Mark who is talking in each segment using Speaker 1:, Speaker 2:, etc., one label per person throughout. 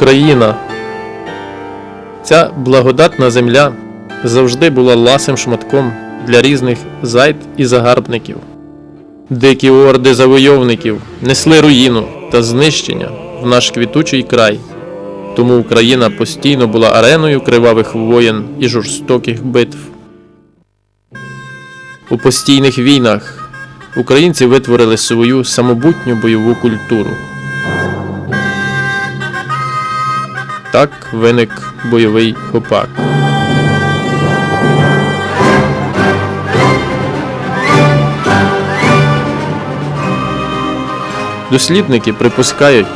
Speaker 1: Україна. Ця благодатна земля завжди була ласим шматком для різних зайд і загарбників. Дикі орди завойовників несли руїну та знищення в наш квітучий край. Тому Україна постійно була ареною кривавих воєн і жорстоких битв. У постійних війнах українці витворили свою самобутню бойову культуру. Так виник бойовий гопак. Дослідники припускають,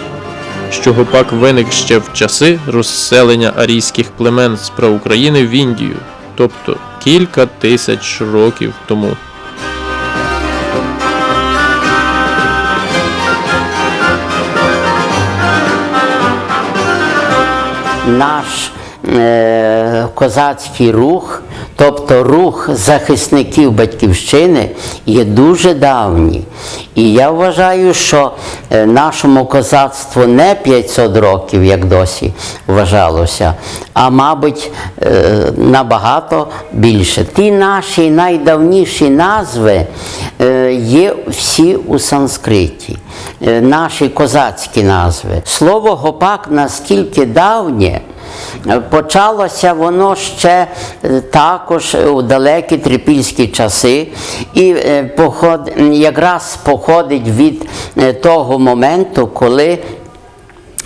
Speaker 1: що гопак виник ще в часи розселення арійських племен з України в Індію, тобто кілька тисяч років тому.
Speaker 2: Наш е, козацький рух, тобто рух захисників батьківщини, є дуже давній. І я вважаю, що е, нашому козацтву не 500 років, як досі вважалося, а мабуть е, набагато більше. Ті наші найдавніші назви е, є всі у санскриті, наші козацькі назви. Слово гопак настільки давнє. Почалося воно ще е, також у далекі трипільські часи, і е, поход, якраз походить від е, того моменту, коли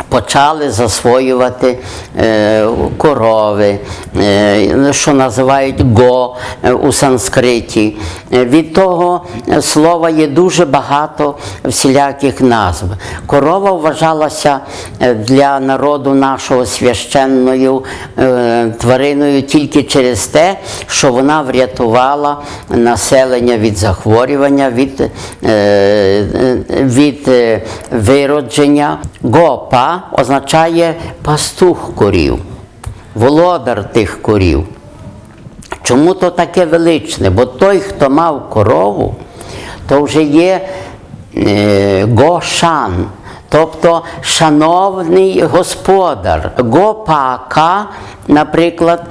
Speaker 2: почали засвоювати е, корови, е, що називають го е, у санскриті. Від того слова є дуже багато всіляких назв. Корова вважалася для народу нашого священною твариною тільки через те, що вона врятувала населення від захворювання, від, від виродження. Гопа означає пастух корів, володар тих корів. Чому то таке величне? Бо той, хто мав корову, то вже є е, гошан, тобто шановний господар. Гопака, наприклад,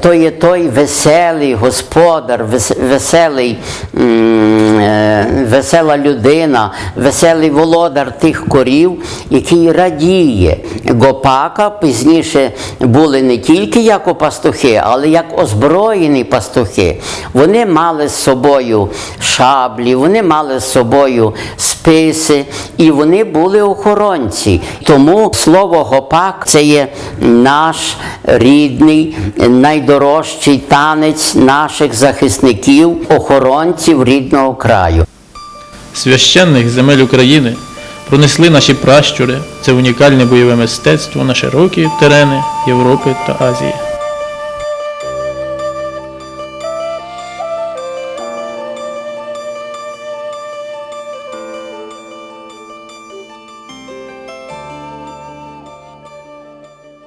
Speaker 2: то є той веселий господар, веселий, е, весела людина, веселий володар тих корів, який радіє. Гопака пізніше були не тільки як пастухи, але як озброєні пастухи. Вони мали з собою шаблі, вони мали з собою списи, і вони були охоронці. Тому слово гопак це є наш рідний, найдорожчий танець наших захисників, охоронців рідного краю.
Speaker 1: Священних земель України пронесли наші пращури це унікальне бойове мистецтво на широкі терени Європи та Азії.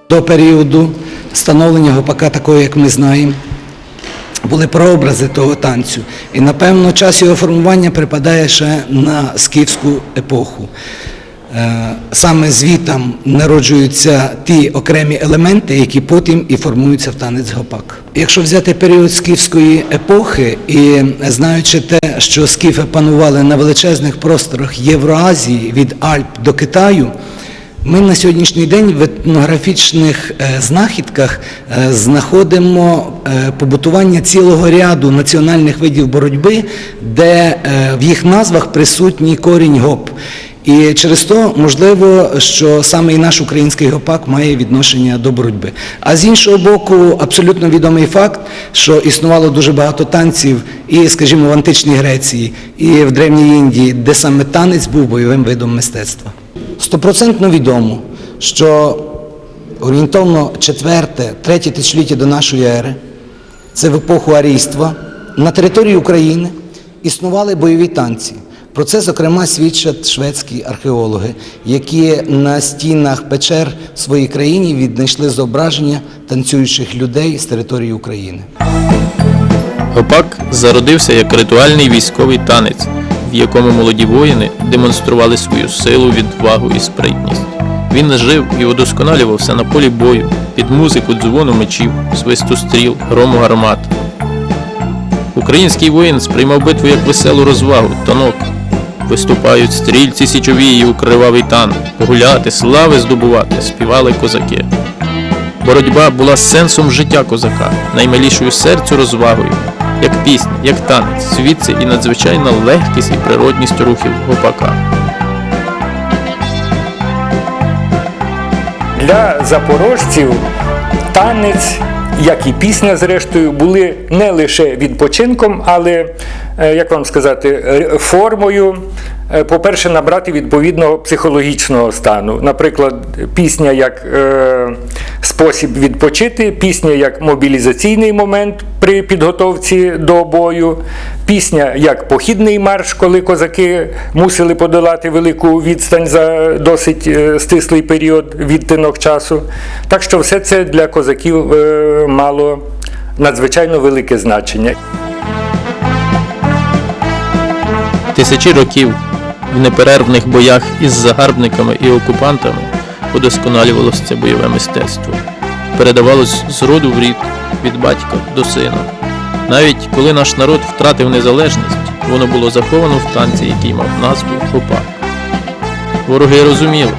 Speaker 3: До періоду становлення гопака такого, як ми знаємо, були прообрази того танцю. І напевно час його формування припадає ще на скіфську епоху. Е, Саме звітам народжуються ті окремі елементи, які потім і формуються в танець гопак. Якщо взяти період скіфської епохи і знаючи те, що скіфи панували на величезних просторах Євроазії від Альп до Китаю, ми на сьогоднішній день в етнографічних е, знахідках е, знаходимо е, побутування цілого ряду національних видів боротьби, де в їх назвах присутній корінь гоп. І через то можливо, що саме і наш український гопак має відношення до боротьби. А з іншого боку, абсолютно відомий факт, що існувало дуже багато танців і, скажімо, в античній Греції, і в Древній Індії, де саме танець був бойовим видом мистецтва. Стопроцентно відомо, що орієнтовно четверте, третє тисячоліття до нашої ери, це в епоху арійства, на території України існували бойові танці. Про це, зокрема, свідчать шведські археологи, які на стінах печер в своїй країні віднайшли зображення танцюючих людей з території України.
Speaker 1: Гопак зародився як ритуальний військовий танець, в якому молоді воїни демонстрували свою силу, відвагу і спритність. Він жив і удосконалювався на полі бою під музику дзвону мечів, свисту стріл, грому гармат. Український воїн сприймав битву як веселу розвагу, танок. Виступають стрільці січові і у кривавий тан. Гуляти, слави здобувати, співали козаки. Боротьба була сенсом життя козака, наймилішою серцю розвагою, як пісня, як танець, звідси і надзвичайна легкість і природність рухів гопака.
Speaker 4: Для запорожців танець, як і пісня, зрештою, були не лише відпочинком, але, е, як вам сказати, формою, по-перше, набрати відповідного психологічного стану. Наприклад, пісня як е, спосіб відпочити, пісня як мобілізаційний момент при підготовці до бою, пісня як похідний марш, коли козаки мусили подолати велику відстань за досить е, стислий період відтинок часу. Так що все це для козаків е, мало надзвичайно велике значення.
Speaker 1: Тисячі років в неперервних боях із загарбниками і окупантами удосконалювалося це бойове мистецтво, передавалось з роду в рід, від батька до сина. Навіть коли наш народ втратив незалежність, воно було заховано в танці, який мав назву Хопак. Вороги розуміли,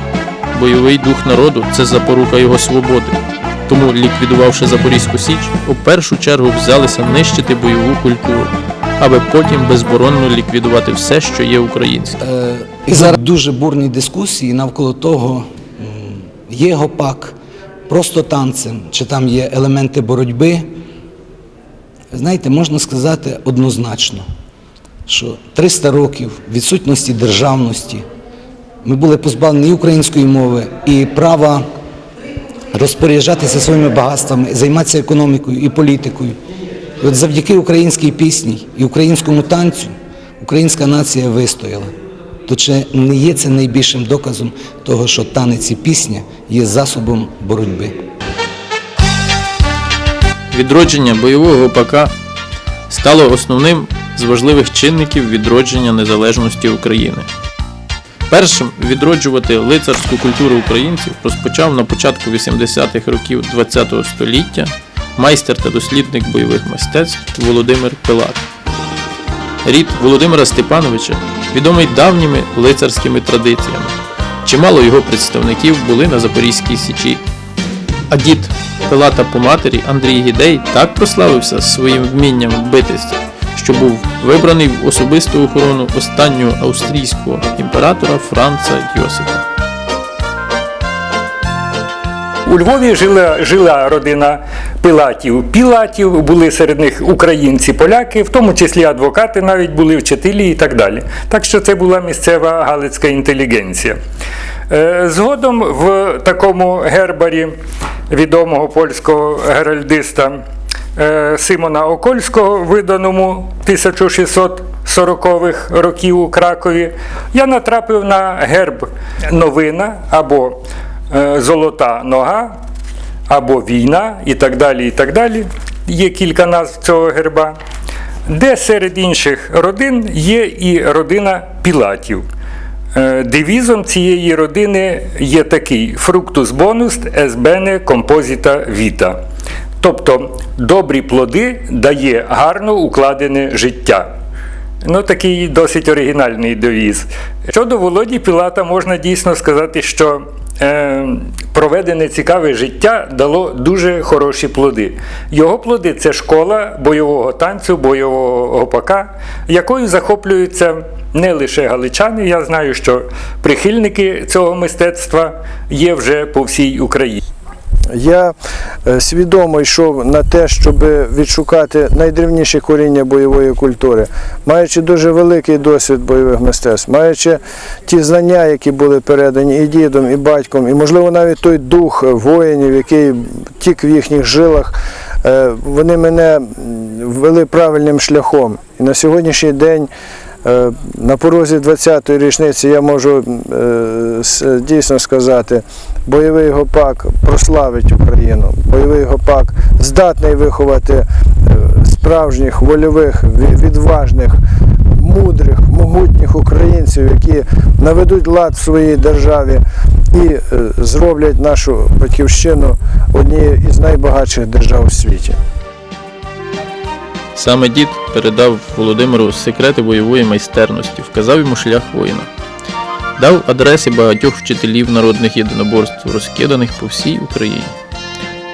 Speaker 1: бойовий дух народу це запорука його свободи. Тому, ліквідувавши Запорізьку Січ, у першу чергу взялися нищити бойову культуру, аби потім безборонно ліквідувати все, що є українське.
Speaker 3: І зараз дуже бурні дискусії навколо того, є гопак просто танцем, чи там є елементи боротьби. Знаєте, можна сказати однозначно, що 300 років відсутності державності ми були позбавлені і української мови, і права розпоряджатися своїми багатствами, займатися економікою і політикою. І от завдяки українській пісні і українському танцю українська нація вистояла. То чи не є це найбільшим доказом того, що танець і пісня є засобом боротьби?
Speaker 1: Відродження бойового гопака стало основним з важливих чинників відродження незалежності України. Першим відроджувати лицарську культуру українців розпочав на початку 80-х років ХХ століття майстер та дослідник бойових мистецтв Володимир Пилат. Рід Володимира Степановича відомий давніми лицарськими традиціями. Чимало його представників були на Запорізькій Січі. А дід Пилата по матері Андрій Гідей так прославився своїм вмінням битися, що був вибраний в особисту охорону останнього австрійського імператора Франца Йосипа.
Speaker 4: У Львові жила, жила родина пилатів. Пілатів були серед них українці, поляки, в тому числі адвокати, навіть були вчителі і так далі. Так що це була місцева галицька інтелігенція. Е, Згодом в такому гербарі відомого польського геральдиста е, Симона Окольського, виданому 1640-х років у Кракові, я натрапив на герб новина або золота нога, або війна, і так далі. і так далі. Є кілька назв цього герба, де серед інших родин є і родина Пілатів. Е, Девізом цієї родини є такий bonus es bene composita vita. Тобто добрі плоди дає гарно укладене життя. Ну, такий досить оригінальний девіз. Щодо Володі Пілата, можна дійсно сказати, що е, проведене цікаве життя дало дуже хороші плоди. Його плоди це школа бойового танцю, бойового гопака, якою захоплюються не лише галичани. Я знаю, що прихильники цього мистецтва є вже по всій Україні.
Speaker 5: Я е, свідомо йшов на те, щоб відшукати найдревніші коріння бойової культури, маючи дуже великий досвід бойових мистецтв, маючи ті знання, які були передані і дідом, і батьком, і, можливо, навіть той дух воїнів, який тік в їхніх жилах, е, вони мене вели правильним шляхом. І на сьогоднішній день. Е, На порозі 20-ї річниці я можу е, дійсно сказати, бойовий гопак прославить Україну. Бойовий гопак здатний виховати е, справжніх, вольових, відважних, мудрих, могутніх українців, які наведуть лад в своїй державі і зроблять нашу батьківщину однією із найбагатших держав у світі.
Speaker 1: Саме дід передав Володимиру секрети бойової майстерності, вказав йому шлях воїна. Дав адреси багатьох вчителів народних єдиноборств, розкиданих по всій Україні.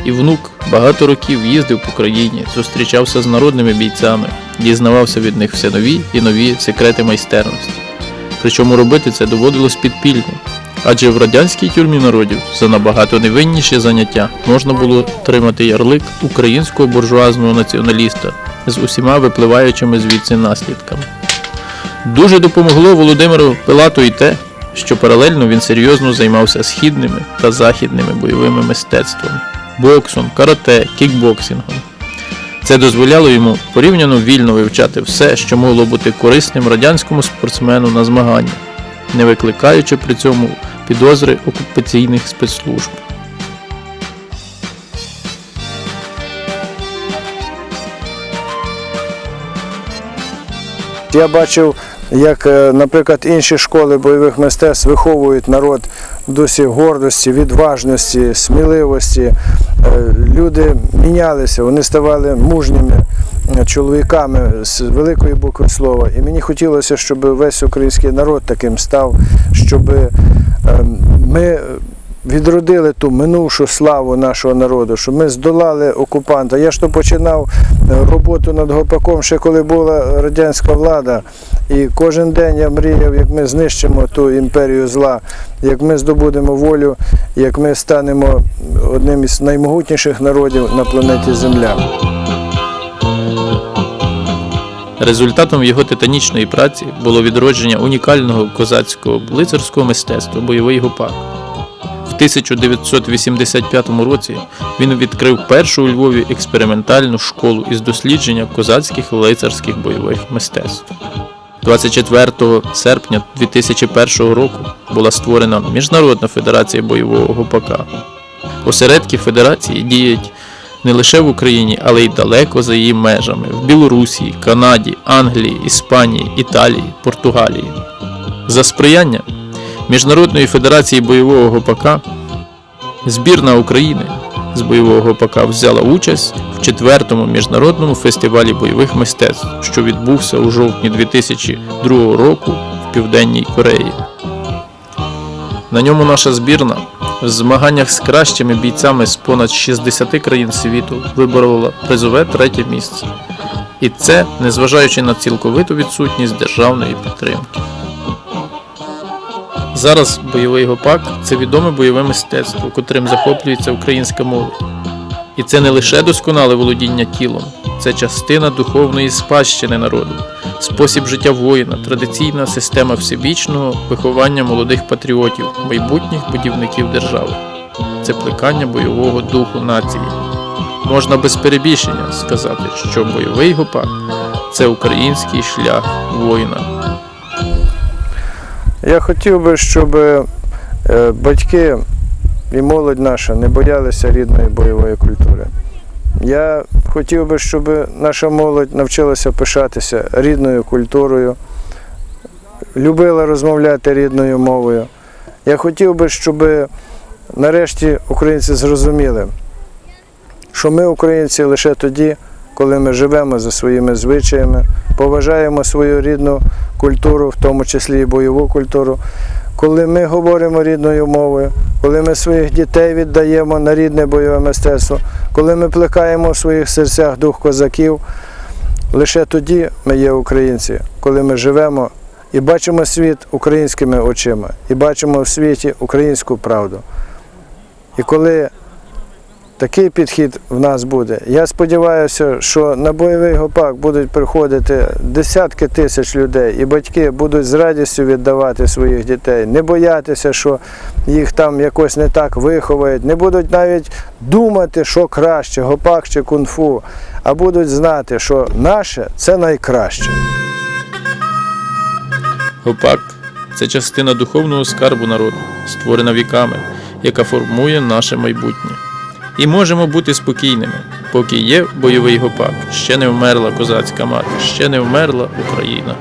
Speaker 1: І внук багато років їздив по країні, зустрічався з народними бійцями, дізнавався від них все нові і нові секрети майстерності. Причому робити це доводилось підпільно, адже в радянській тюрмі народів за набагато невинніші заняття можна було отримати ярлик українського буржуазного націоналіста з усіма випливаючими звідси наслідками. Дуже допомогло Володимиру Пилату і те, що паралельно він серйозно займався східними та західними бойовими мистецтвами, боксом, карате, кікбоксингом. Це дозволяло йому порівняно вільно вивчати все, що могло бути корисним радянському спортсмену на змаганнях, не викликаючи при цьому підозри окупаційних спецслужб.
Speaker 5: Я бачив, як, е, наприклад, інші школи бойових мистецтв виховують народ в дусі гордості, відважності, сміливості. Е, Люди мінялися, вони ставали мужніми е, чоловіками з великої букви слова. І мені хотілося, щоб весь український народ таким став, щоб е, ми відродили ту минувшу славу нашого народу, щоб ми здолали окупанта. Я ж то починав е, роботу над гопаком ще коли була радянська влада. І кожен день я мріяв, як ми знищимо ту імперію зла, як ми здобудемо волю, як ми станемо одним із наймогутніших народів на планеті Земля.
Speaker 1: Результатом його титанічної праці було відродження унікального козацького лицарського мистецтва бойовий гопак. В 1985 році він відкрив першу у Львові експериментальну школу із дослідження козацьких лицарських бойових мистецтв. 24 серпня 2001 року була створена Міжнародна федерація бойового гопака. Осередки федерації діють не лише в Україні, але й далеко за її межами в Білорусі, Канаді, Англії, Іспанії, Італії, Португалії. За сприяння Міжнародної федерації бойового гопака збірна України з бойового гопака взяла участь в четвертому міжнародному фестивалі бойових мистецтв, що відбувся у жовтні 2002 року в Південній Кореї. На ньому наша збірна в змаганнях з кращими бійцями з понад 60 країн світу виборола призове третє місце. І це незважаючи на цілковиту відсутність державної підтримки. Зараз бойовий гопак це відоме бойове мистецтво, котрим захоплюється українська молодь. І це не лише досконале володіння тілом, це частина духовної спадщини народу, спосіб життя воїна, традиційна система всебічного виховання молодих патріотів, майбутніх будівників держави. Це плекання бойового духу нації. Можна без перебільшення сказати, що бойовий гопак це український шлях воїна.
Speaker 5: Я хотів би, щоб е, батьки і молодь наша не боялися рідної бойової культури. Я хотів би, щоб наша молодь навчилася пишатися рідною культурою, любила розмовляти рідною мовою. Я хотів би, щоб нарешті українці зрозуміли, що ми, українці, лише тоді, коли ми живемо за своїми звичаями, поважаємо свою рідну культуру, в тому числі і бойову культуру, коли ми говоримо рідною мовою, коли ми своїх дітей віддаємо на рідне бойове мистецтво, коли ми плекаємо в своїх серцях дух козаків, лише тоді ми є українці, коли ми живемо і бачимо світ українськими очима, і бачимо в світі українську правду. І коли такий підхід в нас буде. Я сподіваюся, що на бойовий гопак будуть приходити десятки тисяч людей, і батьки будуть з радістю віддавати своїх дітей, не боятися, що їх там якось не так виховають, не будуть навіть думати, що краще, гопак чи кунг-фу, а будуть знати, що наше це найкраще.
Speaker 1: Гопак це частина духовного скарбу народу, створена віками, яка формує наше майбутнє. І можемо бути спокійними, поки є бойовий гопак, ще не вмерла козацька мати, ще не вмерла Україна.